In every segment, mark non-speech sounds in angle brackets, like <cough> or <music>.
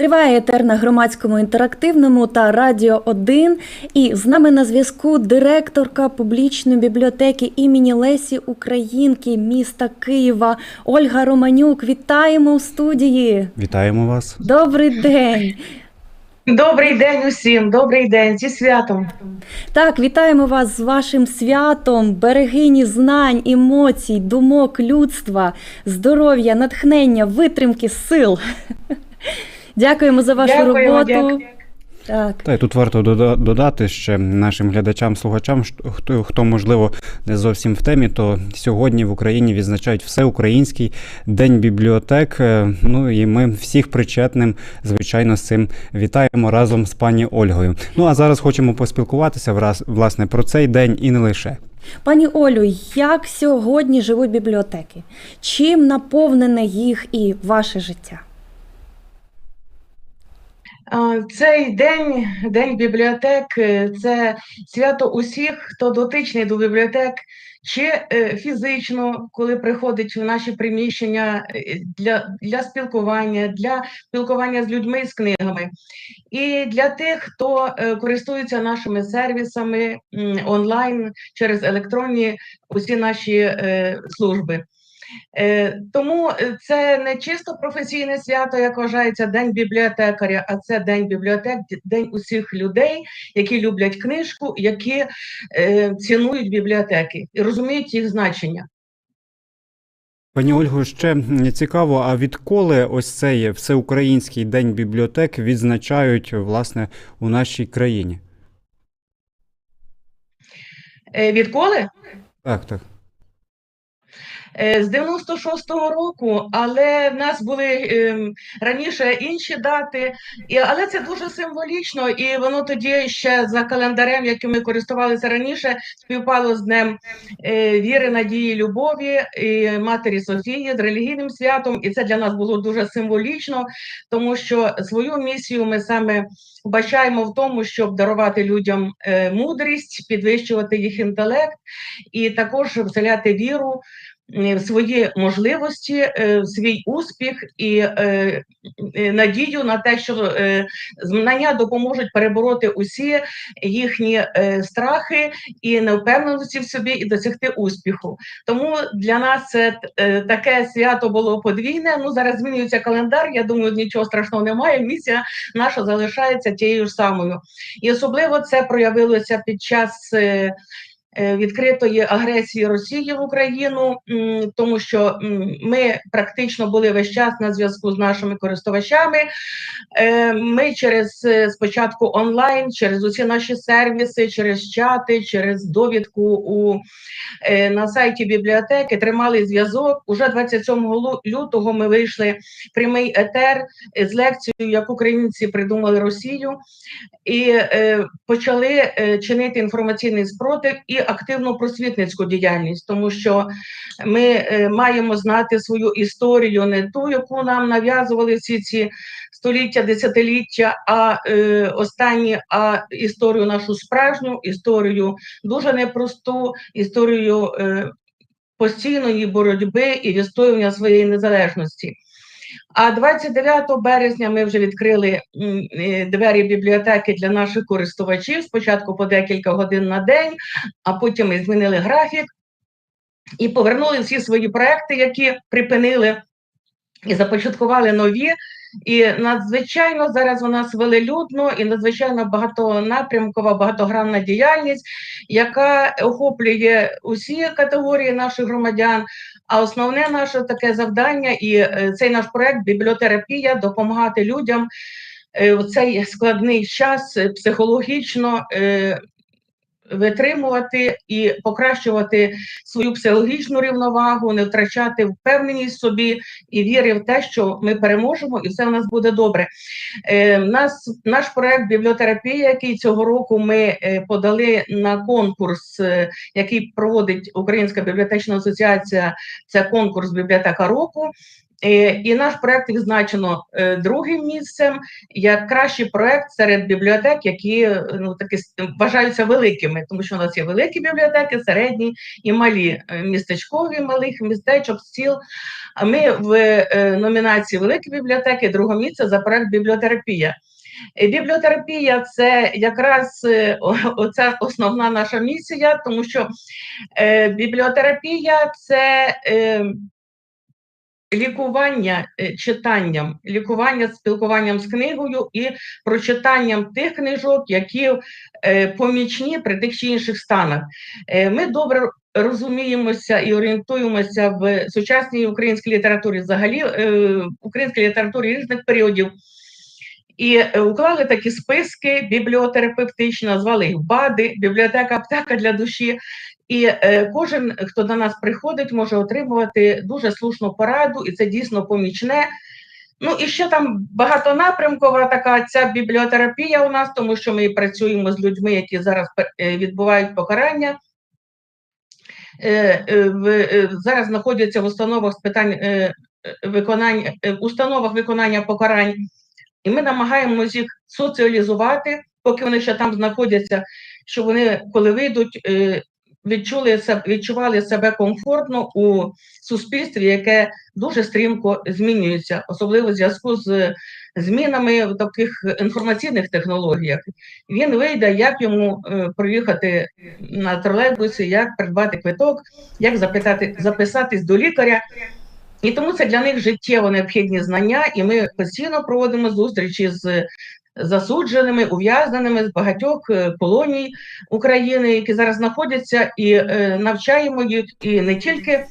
Триває етер на громадському інтерактивному та Радіо 1. І з нами на зв'язку директорка публічної бібліотеки імені Лесі Українки міста Києва Ольга Романюк. Вітаємо у студії. Вітаємо вас. Добрий день. Добрий день усім, добрий день зі святом. Так, вітаємо вас з вашим святом, берегині знань, емоцій, думок людства, здоров'я, натхнення, витримки, сил. Дякуємо за вашу Дякуємо, роботу. дякую. Так. Та й тут варто додати ще нашим глядачам, слухачам, хто, хто можливо не зовсім в темі, то сьогодні в Україні відзначають всеукраїнський день бібліотек. Е, Ну і ми всіх причетним, звичайно, з цим вітаємо разом з пані Ольгою. Ну а зараз хочемо поспілкуватися враз- власне про цей день і не лише. Пані Олю, як сьогодні живуть бібліотеки? Чим наповнене їх і ваше життя? Цей день, день бібліотек, е, це свято усіх, хто дотичний до бібліотек, чи е, фізично, коли приходить в наші приміщення е, для, для спілкування, для спілкування з людьми з книгами, і для тих, хто користується нашими сервісами онлайн через електронні усі наші служби. Е, Тому е, це не чисто професійне свято, як вважається День бібліотекаря, а це День бібліотек, день усіх людей, які люблять книжку, які е, цінують бібліотеки і розуміють їх значення. Пані Ольго, ще цікаво, а відколи ось цей всеукраїнський день бібліотек відзначають власне у нашій країні? Відколи? Так, так. Е, З 96-го року, але в нас були ем, раніше інші дати, але це дуже символічно, і воно тоді ще за календарем, яким ми користувалися раніше, співпало з Днем е, віри, надії, любові і Матері Софії з релігійним святом. І це для нас було дуже символічно, тому що свою місію ми саме вбачаємо в тому, щоб дарувати людям е, мудрість, підвищувати їх інтелект і також вселяти віру свої можливості, е, свій успіх і е, е, надію на те, що е, знання допоможуть перебороти усі їхні е, страхи і невпевненості в собі і досягти успіху. Тому для нас це е, таке свято було подвійне. Ну зараз змінюється календар. Я думаю, нічого страшного немає. Місія наша залишається тією ж самою. І особливо це проявилося під час. Е, Відкритої агресії Росії в Україну, тому що ми практично були весь час на зв'язку з нашими користувачами. Е, Ми через е, спочатку онлайн, через усі наші сервіси, через чати, через довідку у на сайті бібліотеки тримали зв'язок. Уже 27 лу- лютого ми вийшли прямий етер з лекцією, як українці придумали Росію, і почали чинити інформаційний спротив і активну просвітницьку діяльність, тому що ми е, маємо знати свою історію, не ту, яку нам нав'язували всі ці століття, десятиліття, а е, останні, а історію нашу справжню, історію дуже непросту, історію е, постійної боротьби і відстоювання своєї незалежності. А 29 березня ми вже відкрили е, двері бібліотеки для наших користувачів. Спочатку по декілька годин на день, а потім ми змінили графік і повернули всі свої проекти, які припинили, і започаткували нові. І надзвичайно зараз у нас велелюдно і надзвичайно багатонапрямкова, багатогранна діяльність, яка охоплює усі категорії наших громадян. А основне наше таке завдання і е, цей наш проект бібліотерапія допомагати людям е, в цей складний час е, психологічно витримувати і покращувати свою психологічну рівновагу, не втрачати впевненість в собі і віри в те, що ми переможемо, і все в нас буде добре. Е, нас наш проект бібліотерапія, який цього року ми е, подали на конкурс, е, який проводить Українська бібліотечна асоціація. Це конкурс бібліотека року. Е, І наш проект відзначено е, другим місцем як кращий проект серед бібліотек, які ну таки вважаються великими, тому що у нас є великі бібліотеки, середні і малі е, містечкові малих містечок, сіл. А ми в номінації Великі бібліотеки друге місце за проект Бібліотерапія. Бібліотерапія це якраз оця основна наша місія, тому що бібліотерапія це лікування е, читанням, лікування спілкуванням з книгою і прочитанням тих книжок, які е, помічні при тих чи інших станах. Е, Ми добре розуміємося і орієнтуємося в сучасній українській літературі, взагалі українській літературі різних періодів. І уклали такі списки бібліотерапевтичні, назвали їх БАДи, бібліотека аптека для душі. І е, кожен, хто до нас приходить, може отримувати дуже слушну пораду, і це дійсно помічне. Ну і ще там багатонапрямкова така ця бібліотерапія у нас, тому що ми працюємо з людьми, які зараз е, відбувають покарання. Е, е, е, зараз знаходяться в установах з питань е, виконання е, установах виконання покарань, і ми намагаємося їх соціалізувати, поки вони ще там знаходяться, щоб вони, коли вийдуть, е, відчули відчували себе комфортно у суспільстві, яке дуже стрімко змінюється, особливо в зв'язку з змінами в таких інформаційних технологіях. Він вийде, як йому е, проїхати на тролейбусі, як придбати квиток, як запитати, записатись до лікаря. І тому це для них життєво необхідні знання, і ми постійно проводимо зустрічі з засудженими, ув'язненими з багатьох е, колоній України, які зараз знаходяться, і е, навчаємо їх і не тільки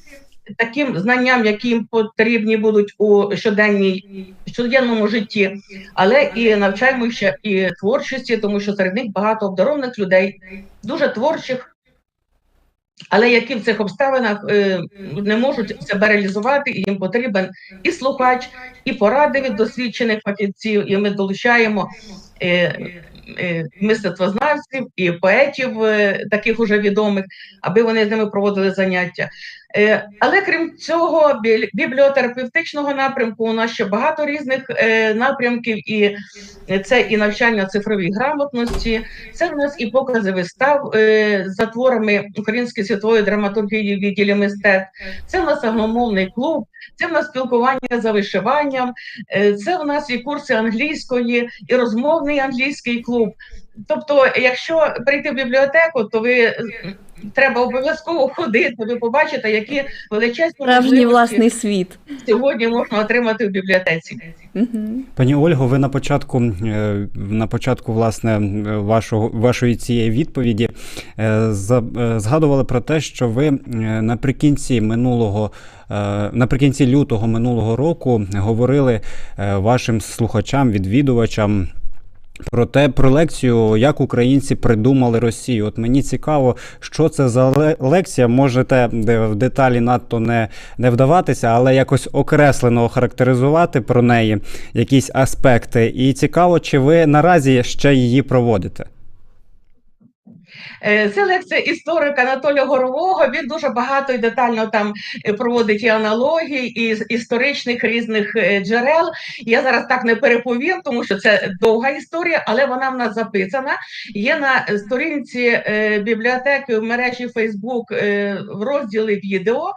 таким знанням, які потрібні будуть у щоденній щоденному житті, але і навчаємо ще і творчості, тому що серед них багато обдарованих людей, дуже творчих. Але які в цих обставинах е, не можуть себе реалізувати, і їм потрібен і слухач, і поради від досвідчених фахівців, і ми долучаємо е, е, мистецтвознавців і поетів, таких уже відомих, аби вони з ними проводили заняття. Е, але крім цього, бібліотерапевтичного напрямку у нас ще багато різних е, напрямків, і це і навчання цифровій грамотності, це в нас і покази вистав е, за творами Української світової драматургії в відділі мистецтв, це в нас англомовний клуб, це в нас спілкування за вишиванням, це в нас і курси англійської, і розмовний англійський клуб. Тобто, якщо прийти в бібліотеку, то ви треба обов'язково ходити, ви побачите, які величезні Справжній власний світ. сьогодні можна отримати в бібліотеці. Пані Ольго, ви на початку, е, на початку власне, вашого, вашої цієї відповіді е, за- е, згадували про те, що ви наприкінці минулого, наприкінці лютого минулого року говорили вашим слухачам, відвідувачам. Про те, про лекцію, як українці придумали Росію. От мені цікаво, що це за лекція. Можете в деталі надто не, не вдаватися, але якось окреслено охарактеризувати про неї якісь аспекти. І цікаво, чи ви наразі ще її проводите. Це лекція історика Анатолія Горового. Він дуже багато і детально там е, проводить і аналогій, і історичних різних е, джерел. Я зараз так не переповім, тому що це довга історія, але вона в нас записана. Є на сторінці е, бібліотеки в мережі е, в розділі відео,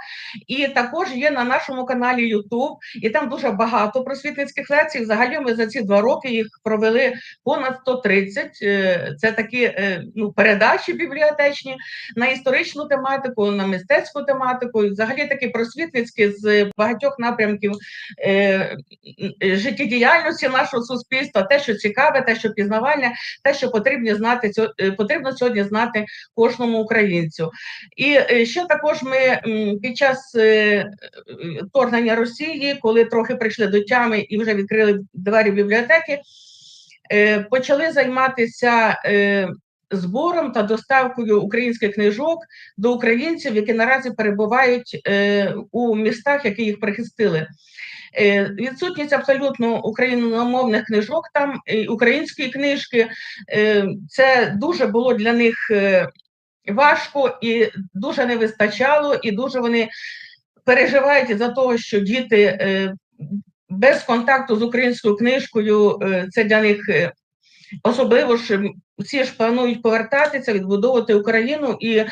і також є на нашому каналі YouTube. І там дуже багато просвітницьких лекцій. Взагалі ми за ці два роки їх провели понад 130. Е, Це такі ну, передачі бібліотечні на історичну тематику, на мистецьку тематику, взагалі такі просвітницькі з багатьох напрямків е, життєдіяльності нашого суспільства, те, що цікаве, те, що пізнавальне, те, що потрібно знати е, потрібно сьогодні знати кожному українцю. І е, ще також ми під час е, вторгнення Росії, коли трохи прийшли до тями і вже відкрили двері бібліотеки, почали займатися збором та доставкою українських книжок до українців, які наразі перебувають е, у містах, які їх прихистили. Е, Відсутність абсолютно україномовних книжок, там і української книжки, е, це дуже було для них важко і дуже не вистачало, і дуже вони переживають за того, що діти без контакту з українською книжкою, це для них особливо ж всі ж планують повертатися, відбудовувати Україну, і е,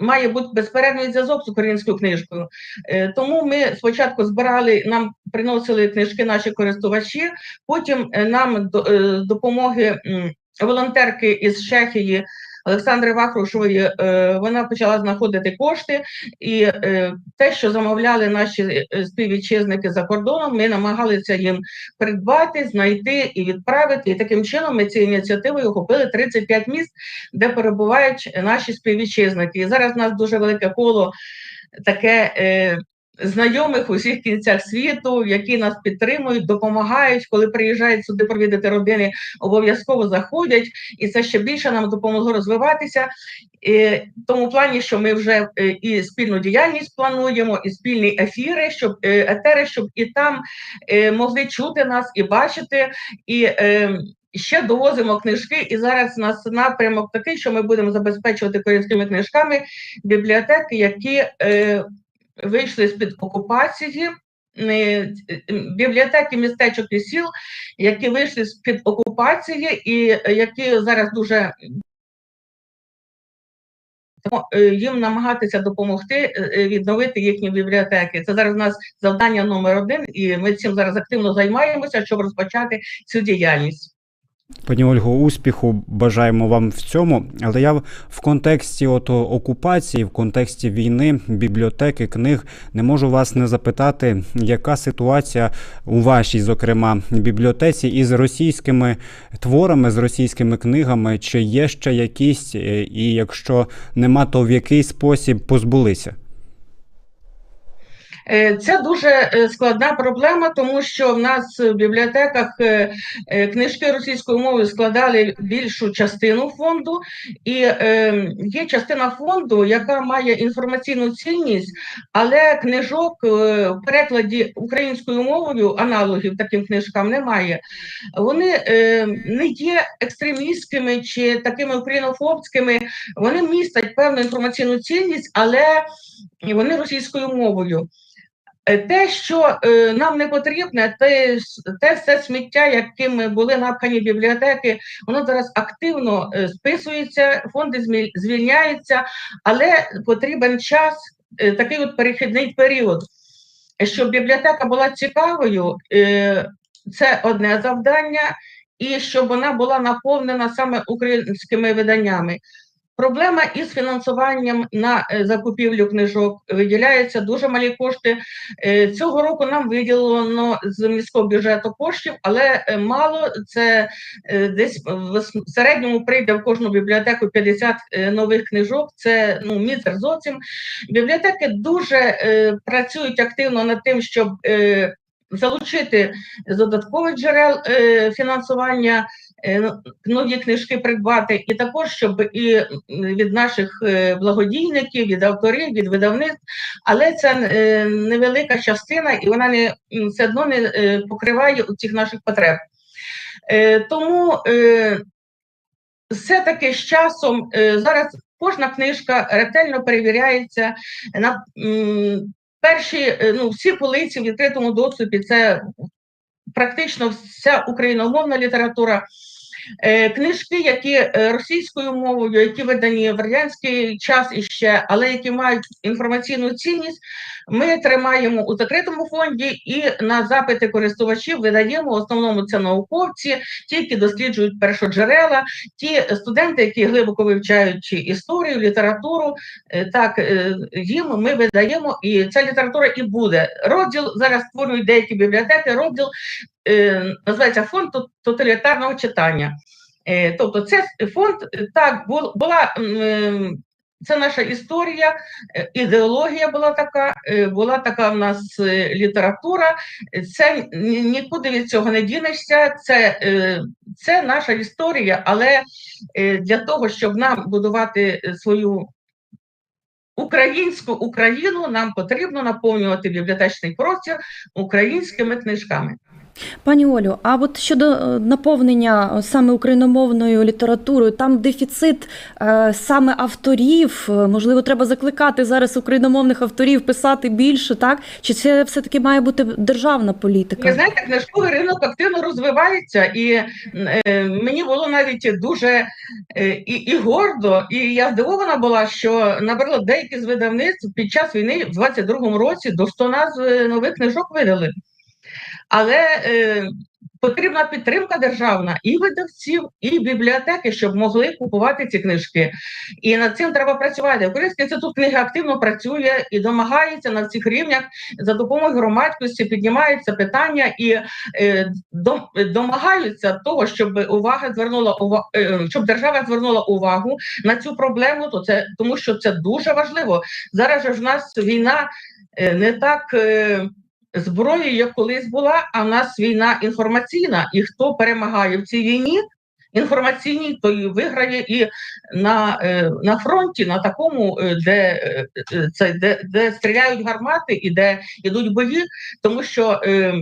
має бути безперервний зв'язок з українською книжкою. Е, тому ми спочатку збирали, нам приносили книжки наші користувачі, потім е, нам до, допомоги волонтерки із Чехії. Олександри Вахрушової е, вона почала знаходити кошти, і е, те, що замовляли наші е, співвітчизники за кордоном, ми намагалися їм придбати, знайти і відправити. І таким чином ми цією ініціативою охопили 35 міст, де перебувають наші співвітчизники. І зараз у нас дуже велике коло таке. Знайомих у всіх кінцях світу, які нас підтримують, допомагають, коли приїжджають сюди провідати родини, обов'язково заходять, і це ще більше нам допомогло розвиватися. В тому плані, що ми вже е, і спільну діяльність плануємо, і спільні ефіри, щоб е, етери, щоб і там е, могли чути нас і бачити. І ще довозимо книжки. І зараз у нас напрямок такий, що ми будемо забезпечувати корейськими книжками бібліотеки, які е, вийшли з-під окупації. е, Бібліотеки містечок і сіл, які вийшли з-під окупації, і е, які зараз дуже е, їм намагатися допомогти е, е, відновити їхні бібліотеки. Це зараз у нас завдання номер один, і ми цим зараз активно займаємося, щоб розпочати цю діяльність. Пані Ольго, успіху бажаємо вам в цьому. Але я в контексті от окупації, в контексті війни, бібліотеки, книг не можу вас не запитати, яка ситуація у вашій, зокрема, бібліотеці із російськими творами, з російськими книгами, чи є ще якісь, е, і якщо нема, то в який спосіб позбулися? Е, Це дуже е, складна проблема, тому що в нас в бібліотеках е, книжки російською мовою складали більшу частину фонду, і є частина фонду, яка має інформаційну цінність, але книжок в перекладі українською мовою аналогів таким книжкам немає. Вони не є екстремістськими чи такими українофобськими. Вони містять певну інформаційну цінність, але вони російською мовою. Е, Те, що е, нам не потрібне, те, те все сміття, яким були напхані бібліотеки, воно зараз активно е, списується, фонди звільняються, але потрібен час, е, такий от перехідний період. Щоб бібліотека була цікавою, е, це одне завдання, і щоб вона була наповнена саме українськими виданнями. Проблема із фінансуванням на е, закупівлю книжок виділяються дуже малі кошти. Е, Цього року нам виділено з міського бюджету коштів, але е, мало це е, десь в середньому прийде в кожну бібліотеку 50 е, нових книжок. Це ну мізер зовсім. Бібліотеки дуже е, працюють активно над тим, щоб е, залучити з додаткових джерел е, фінансування. Е, Нові книжки придбати, і також щоб і від наших е, благодійників, від авторів, від видавництв, але це невелика частина, і вона не все одно не е, покриває цих наших потреб. Тому все-таки з часом зараз кожна книжка ретельно перевіряється на перші ну, всі полиці в відкритому доступі. Це практично вся україномовна література. Е, Книжки, які е, російською мовою, які видані в радянський час іще, але які мають інформаційну цінність, ми тримаємо у закритому фонді і на запити користувачів видаємо. В основному це науковці, ті, які досліджують першоджерела, ті студенти, які глибоко вивчають історію, літературу. е, Так їм ми видаємо, і ця література і буде. Розділ зараз створюють деякі бібліотеки. Розділ називається фонд тоталітарного читання. Е, Тобто, це фонд е, так була. Це наша історія, е, ідеологія була така, е, була така в нас е, література. Е, Це нікуди від цього не дінешся. Це, е, це наша історія, але е, для того, щоб нам будувати е, свою українську Україну, нам потрібно наповнювати бібліотечний простір українськими книжками. Пані Олю, а от щодо е, наповнення е, саме україномовною літературою, там дефіцит е, саме авторів. Можливо, треба закликати зараз україномовних авторів писати більше, так? Чи це все-таки має бути державна політика? Ви знаєте, книжковий ринок активно розвивається, і е, мені було навіть дуже е, і, і гордо, і я здивована була, що наприклад, деякі з видавництв під час війни в 22-му році до 100 назв нових книжок видали. Але е, потрібна підтримка державна і видавців, і бібліотеки, щоб могли купувати ці книжки. І над цим треба працювати. Український інститут книги активно працює і домагається на всіх рівнях за допомогою громадськості, піднімаються питання і е, дом- домагаються того, щоб увага звернула увагу, щоб держава звернула увагу на цю проблему. То це тому, що це дуже важливо. Зараз же в нас війна е, не так. е, Зброєю, як колись була, а в нас війна інформаційна, і хто перемагає в цій війні? Інформаційній, той виграє і на, е, на фронті, на такому, е, де, е, це, де, де стріляють гармати і де йдуть бої, тому що е,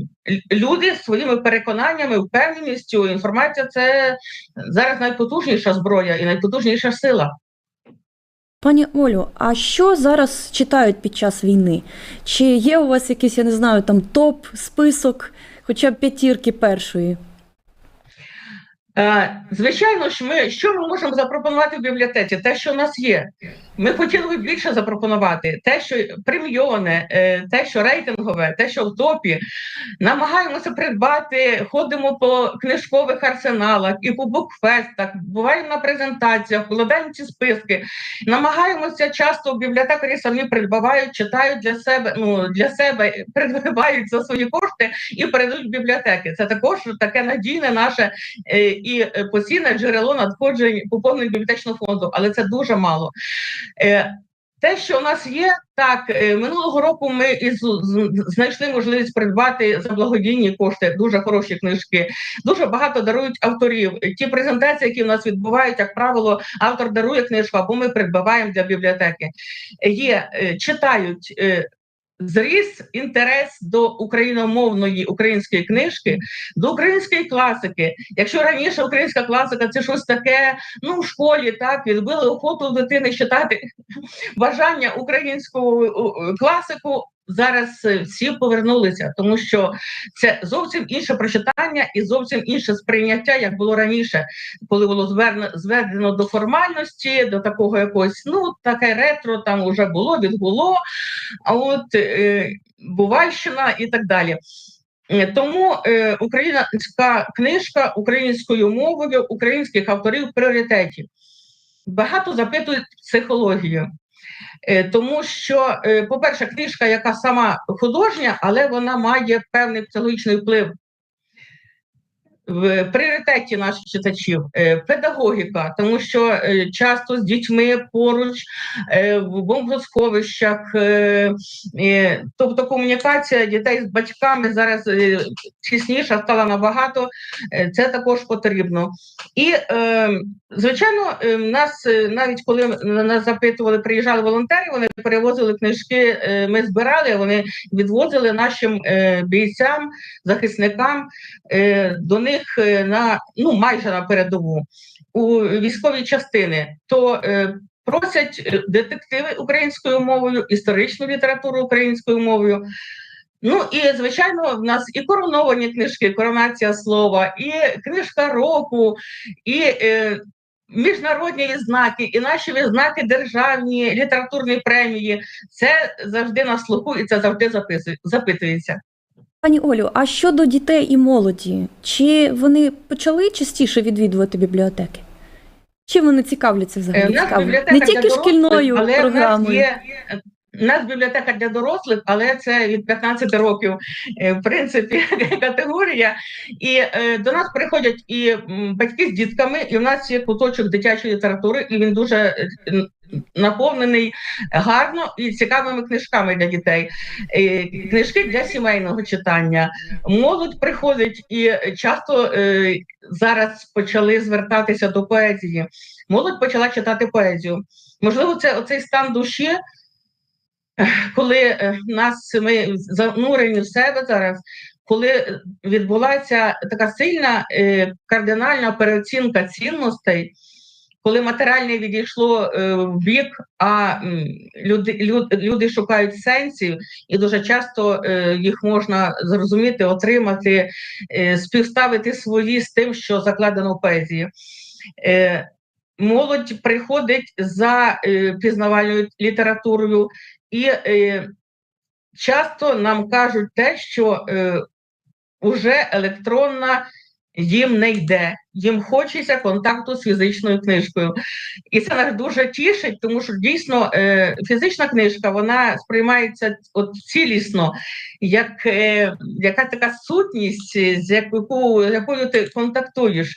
люди своїми переконаннями, впевненістю, інформація це зараз найпотужніша зброя і найпотужніша сила. Пані Олю, а що зараз читають під час війни? Чи є у вас якийсь, я не знаю, там топ, список, хоча б п'ятірки першої? Е, Звичайно ж, ми що ми можемо запропонувати в бібліотеці? Те, що в нас є. Ми хотіли б більше запропонувати. Те, що прем'йоне, те, що рейтингове, те, що в топі. Намагаємося придбати, ходимо по книжкових арсеналах і по букфестах, буваємо на презентаціях, вкладаємо ці списки. Намагаємося часто бібліотекарі самі придбавають, читають для себе, ну для себе, придбають за свої кошти і передають в бібліотеки. Це також таке надійне наше е, і е, постійне джерело надходжень поповнень бібліотечного фонду, але це дуже мало. Е, Те, що у нас є, так е, минулого року ми із знайшли можливість придбати за благодійні кошти дуже хороші книжки. Дуже багато дарують авторів. Ті презентації, які в нас відбувають, як правило, автор дарує книжку, або ми придбаваємо для бібліотеки. Є читають. Е, Зріс інтерес до україномовної української книжки, до української класики. Якщо раніше українська класика це щось таке, ну в школі так відбили охоту дитини читати <laughs> бажання українську класику. Зараз е, всі повернулися, тому що це зовсім інше прочитання і зовсім інше сприйняття, як було раніше, коли було зведено до формальності, до такого якогось, ну таке ретро там вже було, відгуло, а от е, Бувальщина і так далі. Е, Тому е, українська книжка українською мовою українських авторів в пріоритеті. Багато запитують психологію. Е, Тому що, е, по-перше, книжка, яка сама художня, але вона має певний психологічний вплив. В пріоритеті наших читачів е, педагогіка, тому що е, часто з дітьми поруч е, в бомбосховищах, тобто комунікація дітей з батьками зараз тісніша стала набагато. Це також потрібно. І звичайно, нас навіть коли нас запитували, приїжджали волонтери, вони перевозили книжки. Ми збирали, вони відвозили нашим бійцям, захисникам до них е, на ну майже на передову у військові частини. То е, просять е, детективи українською мовою, історичну літературу українською мовою. Ну і звичайно, в нас і короновані книжки, коронація слова, і книжка року, і е, міжнародні відзнаки, і наші відзнаки державні, літературні премії. Це завжди на слуху, і це завжди запитується. Пані Олю, а щодо дітей і молоді, чи вони почали частіше відвідувати бібліотеки? Чи вони цікавляться Е, взагалі? У нас Цікаво? бібліотека Не для тільки дорослих, шкільною але програмою. В нас є у нас бібліотека для дорослих, але це від 15 років, е, в принципі, <laughs> категорія. І е, до нас приходять і батьки з дітками, і в нас є куточок дитячої літератури, і він дуже е, наповнений гарно і цікавими книжками для дітей. Книжки для сімейного читання. Молодь приходить і часто зараз почали звертатися до поезії. Молодь почала читати поезію. Можливо, це оцей стан душі, коли е, нас ми занурені в себе зараз. коли відбулася така сильна е, кардинальна переоцінка цінностей, коли матеріальне відійшло е, в бік, а люди, люди шукають сенсів, і дуже часто їх можна зрозуміти, отримати, співставити свої з тим, що закладено в поезії. Молодь приходить за пізнавальною літературою, і е, часто нам кажуть те, що е, уже електронна їм не йде, їм хочеться контакту з фізичною книжкою. І це нас дуже тішить, тому що дійсно е, фізична книжка вона сприймається от цілісно, як е, яка така сутність, з яку, якою ти контактуєш.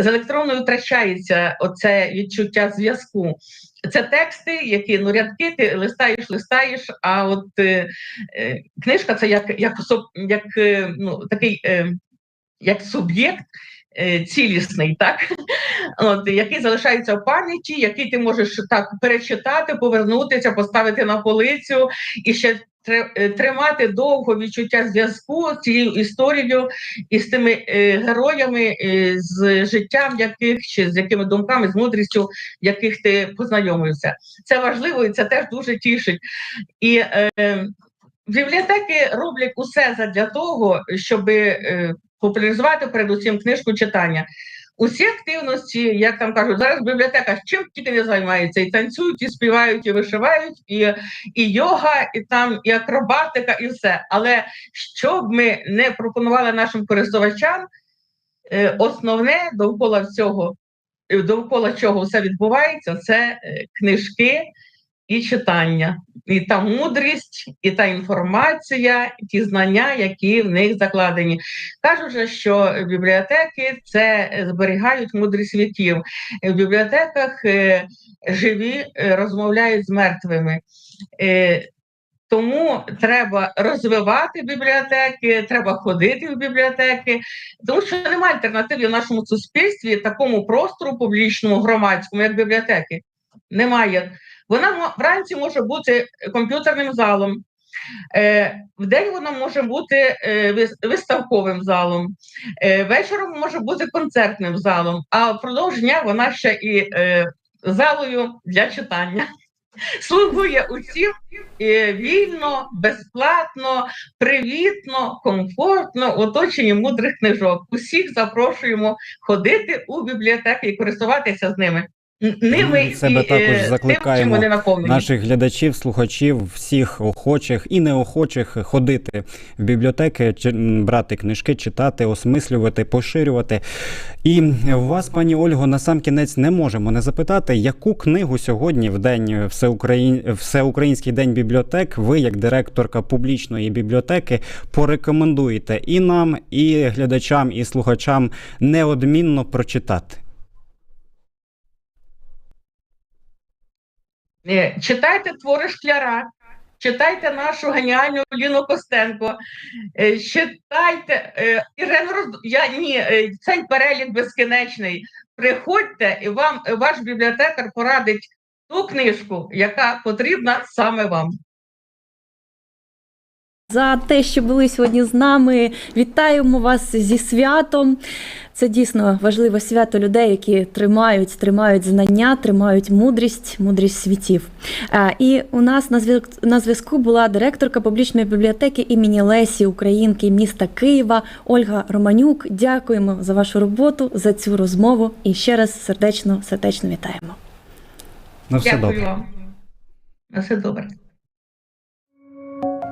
З електронною втрачається оце відчуття зв'язку. Це тексти, які ну рядки ти листаєш, листаєш. А от е, е, книжка це як, як, особ, як е, ну, такий е, як суб'єкт е, цілісний, так? <laughs> От, який залишається в пам'яті, який ти можеш так перечитати, повернутися, поставити на полицю і ще тримати довго відчуття зв'язку з цією історією і з тими е, героями, е, з життям яких чи з якими думками, з мудрістю, яких ти познайомився. Це важливо і це теж дуже тішить. І е, бібліотеки роблять усе задля того, щоб е, популяризувати передусім книжку читання. Усі активності, як там кажуть, зараз в бібліотеках чим не займаються, і танцюють, і співають, і вишивають, і, і йога, і там, і акробатика, і все. Але що б ми не пропонували нашим користувачам, е, основне довкола всього, е, довкола чого все відбувається, це е, книжки і читання, і та мудрість, і та інформація, і ті знання, які в них закладені. Кажуть, що бібліотеки це зберігають мудрість віків. Е, В бібліотеках е, живі е, розмовляють з мертвими. Тому треба розвивати бібліотеки, треба ходити в бібліотеки, тому що немає альтернативи в нашому суспільстві такому простору публічному, громадському, як бібліотеки. Немає. Вона вранці може бути комп'ютерним залом, е, вдень вона може бути е, виставковим залом, е, вечором може бути концертним залом, а впродовж дня вона ще і е, залою для читання. <laughs> Слугує усім е, вільно, безплатно, привітно, комфортно, в оточенні мудрих книжок. Усіх запрошуємо ходити у бібліотеки і користуватися з ними. Ними Ми себе і, також е, тим, закликаємо наших глядачів, слухачів, всіх охочих і неохочих ходити в бібліотеки, брати книжки, читати, осмислювати, поширювати. І вас, пані Ольго, на сам кінець не можемо не запитати, яку книгу сьогодні, в день Всеукраїн... Всеукраїнський день бібліотек, ви, як директорка публічної бібліотеки, порекомендуєте і нам, і глядачам, і слухачам неодмінно прочитати. Е, Читайте твори шкляра, читайте нашу геніальну Ліну Костенко, е, читайте Ірен Ірину Роз... Я ні, е, цей перелік безкінечний. Приходьте, і вам е, ваш бібліотекар порадить ту книжку, яка потрібна саме вам. За те, що були сьогодні з нами, вітаємо вас зі святом. Це дійсно важливе свято людей, які тримають, тримають знання, тримають мудрість, мудрість світів. Е, І у нас на зв'яз- на зв'язку була директорка публічної бібліотеки імені Лесі Українки міста Києва Ольга Романюк. Дякуємо за вашу роботу, за цю розмову і ще раз сердечно, сердечно вітаємо. На все Дякую добре. вам. На все добре.